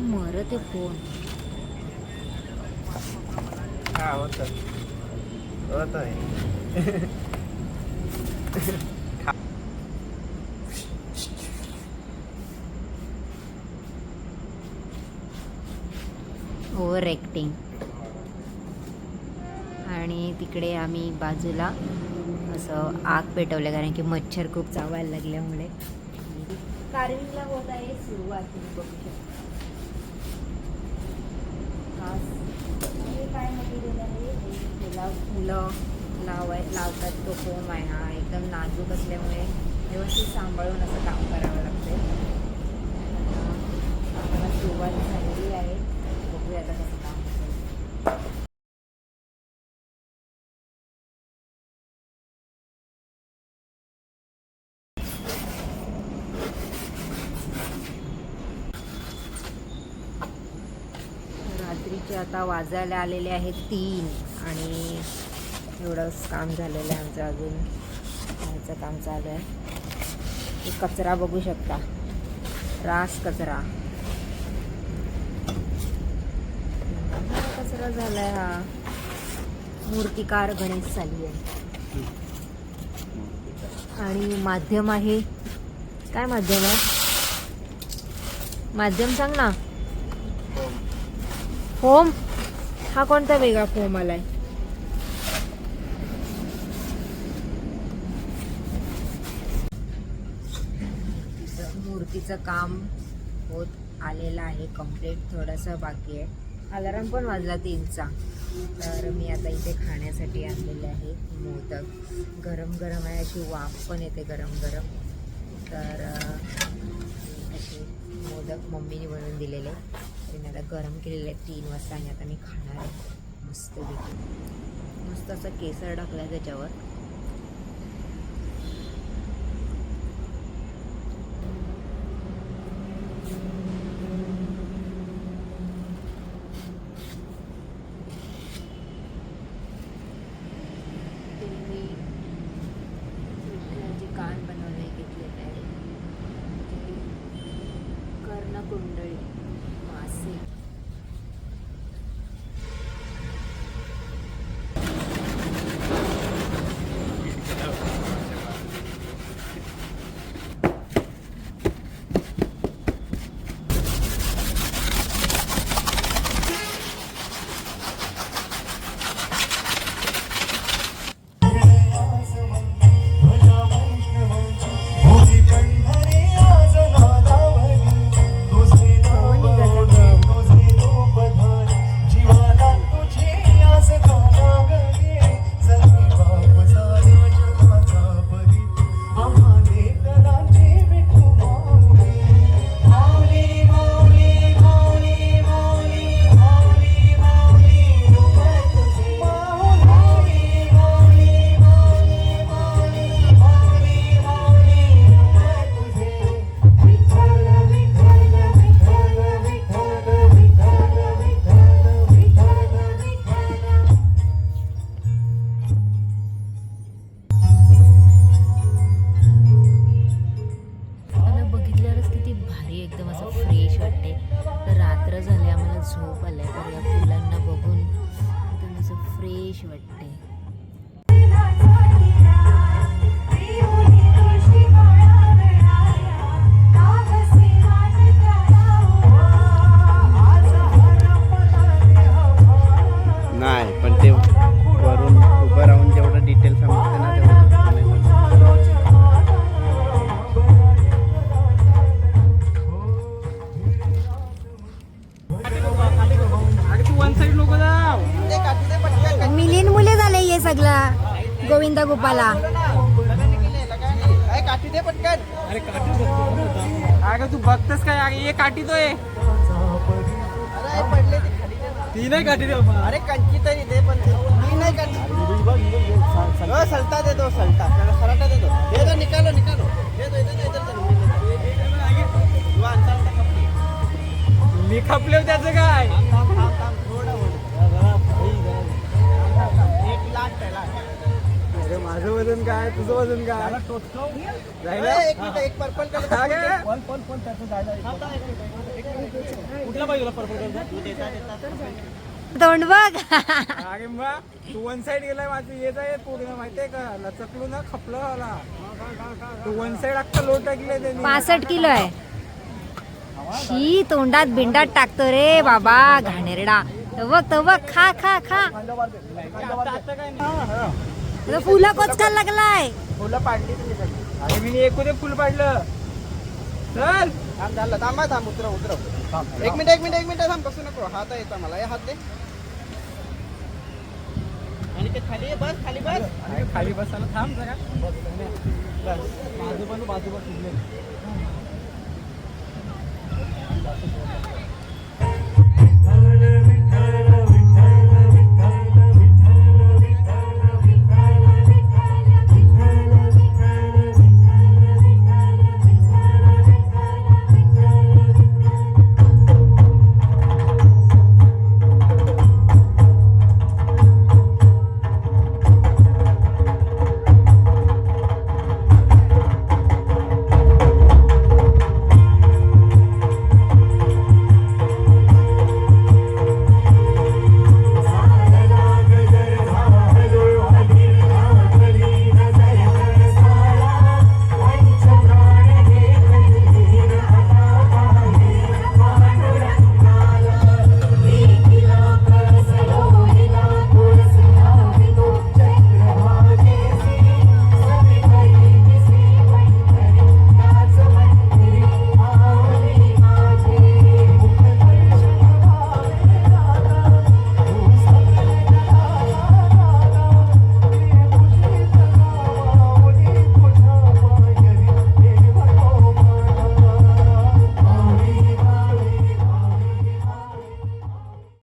मरत आहे फोन हा होत होत आहे. ओव्हर ॲक्टिंग आणि तिकडे आम्ही बाजूला असं आग पेटवलं कारण की मच्छर खूप चावायला लागल्यामुळे. कार्विंगला होत आहे सुरुवात बघू शकता. आज हे म्हणजे काय मटेरियल आहे? हे फुलं लावाय लावतात तो फोम आहे हा. एकदम नाजूक असल्यामुळे व्यवस्थित सांभाळून असं काम करावं लागते आम्हाला सुरुवात झालेली आहे. बघूया आता कसं काम होतं रात्रीचे आता वाजायला आलेले आहेत तीन आणि एवढंच काम झालेलं आहे आमचं अजून. याचं काम चालू आहे. कचरा बघू शकता. रास कचरा. कचरा कचरा आहे हा. मूर्तिकार गणेश चालू आहे. आणि माध्यम आहे. काय माध्यम आहे? माध्यम सांग ना. हो. फोम? हा कोणता वेगळा फोम आलाय? मूर्तीचं काम होत आलेलं आहे कंप्लीट थोडंसं बाकी आहे. अलाराम पण वाजला तीनचा. तर मी आता इथे खाण्यासाठी आणलेले आहे मोदक. गरम गरम आहे अशी वाफ पण येते गरम गरम. तर असे मोदक मम्मीने बनवून दिलेले. मी आता गरम केलेले आहे तीन वाजता आणि आता मी खाणार आहे. मस्त मस्त असं केसर टाकलं आहे त्याच्यावर. ते मी कान बनवले घेतलेलं आहे कर्ण कुंडळी वाटते. तर रात्र झाली आम्हाला झोप आल्या तर या फुलांना बघून एकदम असं फ्रेश वाटते. गोविंदा गोपाला. अगं तू बघतस काय? अगं ये काठी तो ये. ती नाही काठी बाबा. अरे कंची तरी दे पण मी नाही कंची हो, सलता दे दो सलता. त्याला सराटा दे दो दे दो निकालो निकालो. दे दो इधर दो, इधर दो तू. मी खपले त्याचं काय? अरे माझं वजन काय? तुझं वजन काय? एक मिनिट एक पर्पल कलर हा कुठला पाहिजे तुला पर्पल कलरचा तू देता देता तोंड बघ. अरे मग तू वन साइड गेलाय माझं येत आहे पूर्ण माहितीये का? लचकलो ना खपलं मला. तू वन साइड अख्खा लोट टाकले त्यांनी. पासष्ट किलो आहे. शी तोंडात बिंडात टाकतो रे बाबा घाणेरडा. तो बघ तो बघ खा. खा खा फुलं कोचकायला लागलाय. फुलं पाडली तुम्ही सगळी. अरे मी एकूण फुल पाडलं. चल. थांब झालं थांब हा, थांब उतरव उतरव. एक मिनिट एक मिनिट एक मिनिट थांब कसं नको. हात येतं मला. हे हात दे. आणि ते खाली ये, बस खाली बस. खाली बसायला थांब जरा. बस. बाजू पण बाजू पण